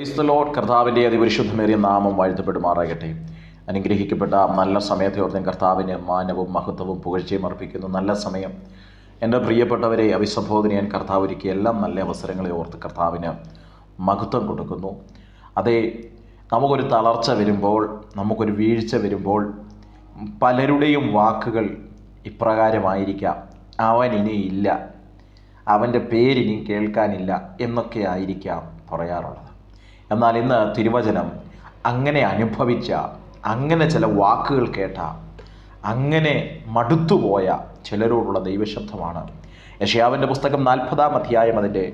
ക്രൈസ്തലോഡ് കർത്താവിന്റെ അതിപരിശുദ്ധമേറിയ നാമം വാഴ്ത്തപ്പെടുമാറാകട്ടെ. അനുഗ്രഹിക്കപ്പെട്ട നല്ല സമയത്തെ ഓർത്തും കർത്താവിന് മാനവും മഹത്വവും പുകഴ്ചയും അർപ്പിക്കുന്നു. നല്ല സമയം. എന്റെ പ്രിയപ്പെട്ടവരെ അഭിസംബോധന ഞാൻ കർത്താവ് ഒരുക്കിയ എല്ലാം നല്ല അവസരങ്ങളെ ഓർത്ത് കർത്താവിന് മഹത്വം കൊടുക്കുന്നു. അതേ നമുക്കൊരു തളർച്ച വരുമ്പോൾ നമുക്കൊരു വീഴ്ച വരുമ്പോൾ പലരുടെയും വാക്കുകൾ ഇപ്രകാരമായിരിക്കാം. അവൻ ഇല്ല. അവന്റെ പേരിനി കേൾക്കാനില്ല എന്നൊക്കെ ആയിരിക്കാം പറയാറുള്ളത്. എന്നാൽ ഇന്ന് തിരുവചനം അങ്ങനെ അനുഭവിച്ച അങ്ങനെ ചില വാക്കുകൾ കേട്ട അങ്ങനെ മടുത്തുപോയ ചിലരോടുള്ള ദൈവശബ്ദമാണ്. യഷ്യാവിന്റെ പുസ്തകം നാൽപ്പതാം അധ്യായം അതിന്റെ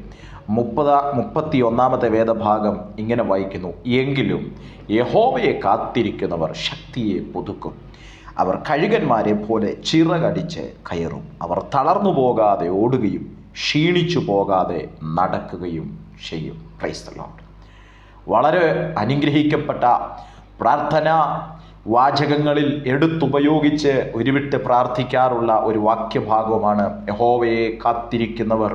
മുപ്പതാ മുപ്പത്തി ഒന്നാമത്തെ വേദഭാഗം ഇങ്ങനെ വായിക്കുന്നു. എങ്കിലും യഹോവയെ കാത്തിരിക്കുന്നവർ ശക്തിയെ പുതുക്കും. അവർ കഴുകന്മാരെ പോലെ ചിറകടിച്ച് കയറും. അവർ തളർന്നു പോകാതെ ഓടുകയും ക്ഷീണിച്ചു പോകാതെ നടക്കുകയും ചെയ്യും. ക്രൈസ്തലോട് വളരെ അനുഗ്രഹിക്കപ്പെട്ട പ്രാർത്ഥന വാചകങ്ങളിൽ എടുത്തുപയോഗിച്ച് ഉരുവിട്ട് പ്രാർത്ഥിക്കാറുള്ള ഒരു വാക്യഭാഗമാണ് യഹോവയെ കാത്തിരിക്കുന്നവർ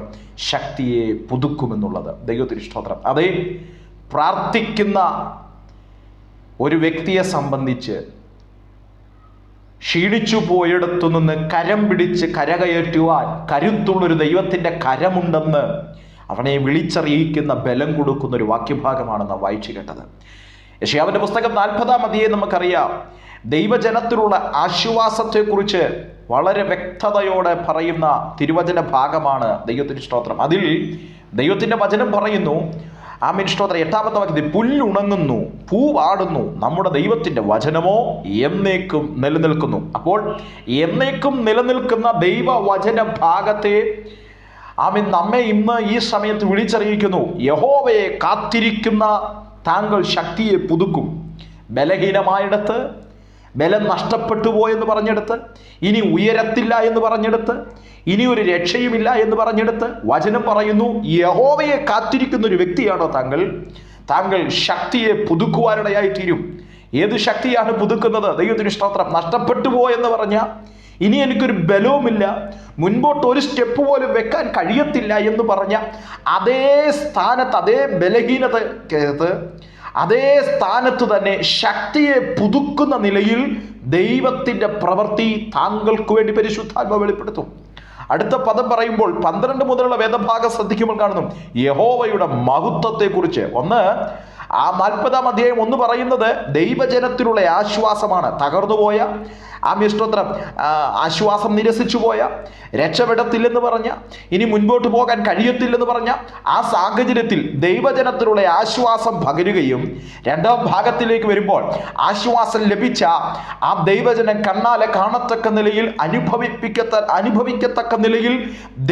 ശക്തിയെ പുതുക്കുമെന്നുള്ളത്. ദൈവത്തിന് സ്തോത്രം അതേ പ്രാർത്ഥിക്കുന്ന ഒരു വ്യക്തിയെ സംബന്ധിച്ച് ക്ഷീണിച്ചു പോയിടത്തു നിന്ന് കരം പിടിച്ച് കരകയറ്റുവാൻ കരുത്തുള്ളൊരു ദൈവത്തിന്റെ കരമുണ്ടെന്ന് അവനെ വിളിച്ചറിയിക്കുന്ന ബലം കൊടുക്കുന്ന ഒരു വാക്യഭാഗമാണ് നാം വായിച്ചു കേട്ടത്. യശയാവിന്റെ പുസ്തകം നാൽപ്പതാം അധിയെ നമുക്കറിയാം. ദൈവജനത്തിലുള്ള ആശ്വാസത്തെക്കുറിച്ച് വളരെ വ്യക്തതയോടെ പറയുന്ന തിരുവചന ഭാഗമാണ് ദൈവത്തിന്റെ സ്തോത്രം. അതിൽ ദൈവത്തിന്റെ വചനം പറയുന്നു. ആമീൻ. സ്തോത്രം. എട്ടാമത്തെ വാക്യത്തിൽ പുല്ലുണങ്ങുന്നു പൂവാടുന്നു. നമ്മുടെ ദൈവത്തിന്റെ വചനമോ എന്നേക്കും നിലനിൽക്കുന്നു. അപ്പോൾ എന്നേക്കും നിലനിൽക്കുന്ന ദൈവവചന ഭാഗത്തെ ആമീൻ നമ്മെ ഇന്ന് ഈ സമയത്ത് വിളിച്ചറിയിക്കുന്നു. യഹോവയെ കാത്തിരിക്കുന്ന താങ്കൾ ശക്തിയെ പുതുക്കും. ബലഹീനമായിടത്ത് ബലം നഷ്ടപ്പെട്ടു പോയെന്ന് പറഞ്ഞെടുത്ത് ഇനി ഉയരത്തില്ല എന്ന് പറഞ്ഞെടുത്ത് ഇനി ഒരു രക്ഷയുമില്ല എന്ന് പറഞ്ഞെടുത്ത് വചനം പറയുന്നു. യഹോവയെ കാത്തിരിക്കുന്ന ഒരു വ്യക്തിയാണോ താങ്കൾ? താങ്കൾ ശക്തിയെ പുതുക്കുവാനിടയായി തീരും ഏത് ശക്തിയാണ് പുതുക്കുന്നത്? ദൈവത്തിന് സ്തോത്രം. നഷ്ടപ്പെട്ടു പോയെന്ന് പറഞ്ഞ ഇനി എനിക്കൊരു ബലവുമില്ല. മുൻപോട്ട് ഒരു സ്റ്റെപ്പ് പോലും വെക്കാൻ കഴിയത്തില്ല എന്ന് പറഞ്ഞ അതേ സ്ഥാനത്ത് അതേ ബലഹീനത അതേ സ്ഥാനത്ത് തന്നെ ശക്തിയെ പുതുക്കുന്ന നിലയിൽ ദൈവത്തിന്റെ പ്രവൃത്തി താങ്കൾക്ക് വേണ്ടി പരിശുദ്ധാത്മ വെളിപ്പെടുത്തും. അടുത്ത പദം പറയുമ്പോൾ പന്ത്രണ്ട് മുതലുള്ള വേദഭാഗം ശ്രദ്ധിക്കുമ്പോൾ കാണുന്നു. യഹോവയുടെ മഹത്വത്തെക്കുറിച്ച്. ഒന്ന് ആ നാൽപ്പതാം അധ്യായം ഒന്ന് പറയുന്നത് ദൈവജനത്തിലുള്ള ആശ്വാസമാണ്. തകർന്നുപോയ ആ മിഷ്ടോത്രം ആശ്വാസം നിരസിച്ചു പോയ രക്ഷപ്പെടത്തില്ലെന്ന് പറഞ്ഞ ഇനി മുൻപോട്ട് പോകാൻ കഴിയത്തില്ലെന്ന് പറഞ്ഞ ആ സാഹചര്യത്തിൽ ദൈവജനത്തിലുള്ള ആശ്വാസം പകരുകയും രണ്ടാം ഭാഗത്തിലേക്ക് വരുമ്പോൾ ആശ്വാസം ലഭിച്ച ആ ദൈവജനം കണ്ണാലെ കാണത്തക്ക നിലയിൽ അനുഭവിപ്പിക്കത്ത അനുഭവിക്കത്തക്ക നിലയിൽ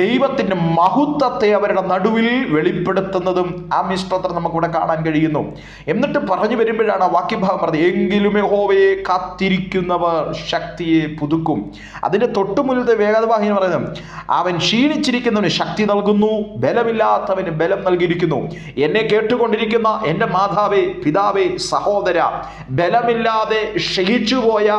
ദൈവത്തിന്റെ മഹത്വത്തെ അവരുടെ നടുവിൽ വെളിപ്പെടുത്തുന്നതും ആ മിഷ്ടോത്രം നമുക്കിവിടെ കാണാൻ കഴിയുന്നു. എന്നിട്ട് പറഞ്ഞു വരുമ്പോഴാണ് വാക്യഭാഗം പറഞ്ഞത് എങ്കിലും യഹോവയെ കാത്തിരിക്കുന്നവർ ശക്തിയെ പുതുക്കും. അതിന്റെ തൊട്ടുമുന്നിലത്തെ വേഗതവാഹിനി പറയുന്നത് അവൻ ക്ഷീണിച്ചിരിക്കുന്നവന് ശക്തി നൽകുന്നു ബലമില്ലാത്തവന് ബലം നൽകിയിരിക്കുന്നു. എന്നെ കേട്ടുകൊണ്ടിരിക്കുന്ന എന്റെ മാതാവേ പിതാവേ സഹോദര ബലമില്ലാതെ ക്ഷയിച്ചുപോയ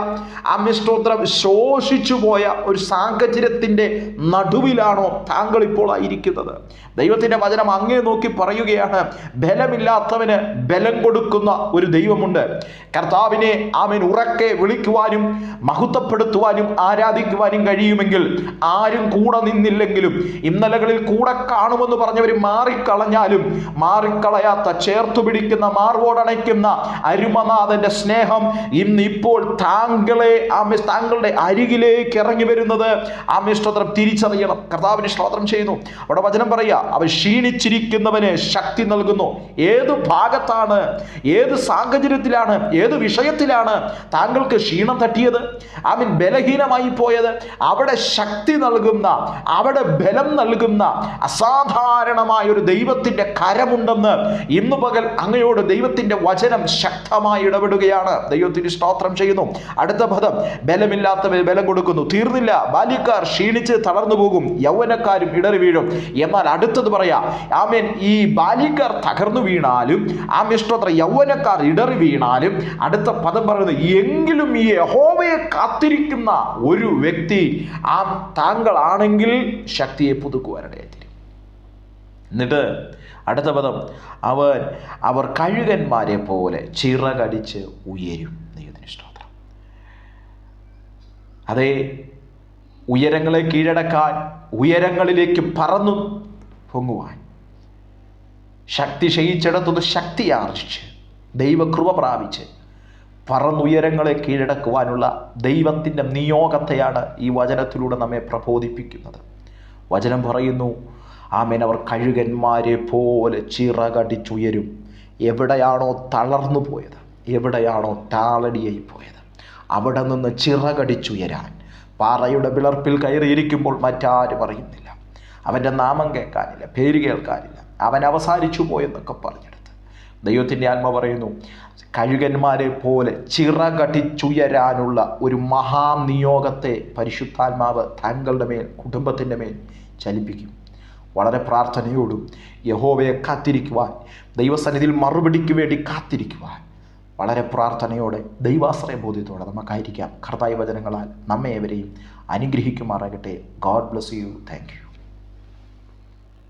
അമ്യസ്തോത്രം ശോഷിച്ചു പോയ ഒരു സാഹചര്യത്തിന്റെ നടുവിലാണോ താങ്കൾ ഇപ്പോൾ ആയിരിക്കുന്നത്? ദൈവത്തിന്റെ വചനം അങ്ങേ നോക്കി പറയുകയാണ് ബലമില്ലാത്തവന് ബലം കൊടുക്കുന്ന ഒരു ദൈവമുണ്ട്. കർത്താവിനെ അവൻ ഉറക്കെ വിളിക്കുവാനും മഹത്വപ്പെടുത്തുവാനും ആരാധിക്കുവാനും കഴിയുമെങ്കിൽ ആരും കൂടെ നിന്നില്ലെങ്കിലും ഇന്നലകളിൽ കൂടെ കാണുമെന്ന് പറഞ്ഞവർ മാറിക്കളഞ്ഞാലും മാറിക്കളയാത്ത ചേർത്തു പിടിക്കുന്ന മാർവോടണയ്ക്കുന്ന അരുമനാഥന്റെ സ്നേഹം ഇന്ന് ഇപ്പോൾ താങ്കളെ ആ താങ്കളുടെ അരികിലേക്ക് ഇറങ്ങി വരുന്നത് ആ സ്തോത്രം തിരിച്ചറിയണം. കർത്താവിന് ശ്രോത്രം ചെയ്യുന്നു. അവിടെ വചനം പറയുക അവൻ ക്ഷീണിച്ചിരിക്കുന്നവന് ശക്തി നൽകുന്നു. ഏത് ഭാഗത്താണ്? ഏത് സാഹചര്യത്തിലാണ്? ഏത് വിഷയത്തിലാണ് താങ്കൾക്ക് ക്ഷീണം തട്ടിയത്? അവൻ ബലഹീനമായി പോയത് അവിടെ ശക്തി നൽകുന്ന അവിടെ ബലം നൽകുന്ന അസാധാരണമായ ഒരു ദൈവത്തിന്റെ കരമുണ്ടെന്ന് ഇന്നു പകൽ അങ്ങയോട് ദൈവത്തിന്റെ വചനം ശക്തമായി ഇടപെടുകയാണ്. ദൈവത്തിന് സ്തോത്രം ചെയ്യുന്നു. അടുത്ത പദം ബലമില്ലാത്തവർ ബലം കൊടുക്കുന്നു. തീർന്നില്ല. ബാല്യക്കാർ ക്ഷീണിച്ച് തളർന്നു പോകും. യൗവനക്കാരും ഇടറി വീഴും. എന്നാൽ അടുത്തത് പറയാം ആമേൻ ഈ ബാലിക്കാർ തകർന്നു വീണാലും ആ മിഷ്ടോത്ര യൗവനക്കാർ ഇടറി വീണാലും അടുത്ത പദം പറയുന്നത് എങ്കിലും ഈ യഹോവയെ കാത്തിരിക്കുന്ന ഒരു വ്യക്തി ആ താങ്കളാണെങ്കിൽ ശക്തിയെ പുതുക്കുവാനിടയെ തീരും എന്നിട്ട് അടുത്ത പദം അവൻ അവർ കഴുകന്മാരെ പോലെ ചിറകടിച്ച് ഉയരും ദൈവത്തിന് സ്തോത്രം. അതേ ഉയരങ്ങളെ കീഴടക്കാൻ ഉയരങ്ങളിലേക്ക് പറന്നു പൊങ്ങുവാൻ. ശക്തി ക്ഷയിച്ചിടത്തുനിന്ന് ശക്തി ആർജിച്ച് ദൈവകൃപ പ്രാപിച്ച് പറന്നുയരങ്ങളെ കീഴടക്കുവാനുള്ള ദൈവത്തിന്റെ നിയോഗത്തെയാണ് ഈ വചനത്തിലൂടെ നമ്മെ പ്രബോധിപ്പിക്കുന്നത്. വചനം പറയുന്നു ആമേൻ കഴുകന്മാരെ പോലെ ചിറകടിച്ചുയരും. എവിടെയാണോ തളർന്നു പോയത് എവിടെയാണോ താളടിയായി പോയത് അവിടെ നിന്ന് ചിറകടിച്ചുയരാൻ. പാറയുടെ വിളർപ്പിൽ കയറിയിരിക്കുമ്പോൾ മറ്റാരും അറിയുന്നില്ല. അവന്റെ നാമം കേൾക്കാനില്ല പേര് കേൾക്കാനില്ല. അവൻ അവസാനിച്ചു പോയെന്നൊക്കെ പറഞ്ഞെടുത്ത് ദൈവത്തിന്റെ ആത്മ പറയുന്നു കഴുകന്മാരെ പോലെ ചിറകടിച്ചുയരാനുള്ള ഒരു മഹാനിയോഗത്തെ പരിശുദ്ധാത്മാവ് താങ്കളുടെ മേൽ കുടുംബത്തിന്റെ മേൽ ചലിപ്പിക്കും. വളരെ പ്രാർത്ഥനയോടും യഹോവയെ കാത്തിരിക്കുവാൻ ദൈവസന്നിധിയിൽ മറുപടിക്ക് വേണ്ടി കാത്തിരിക്കുവാൻ വളരെ പ്രാർത്ഥനയോടെ ദൈവാശ്രയ ബോധ്യത്തോടെ നമുക്കായിരിക്കാം. കർത്തായ വചനങ്ങളാൽ നമ്മെ ഏവരെയും അനുഗ്രഹിക്കുമാറാകട്ടെ. God bless you thank you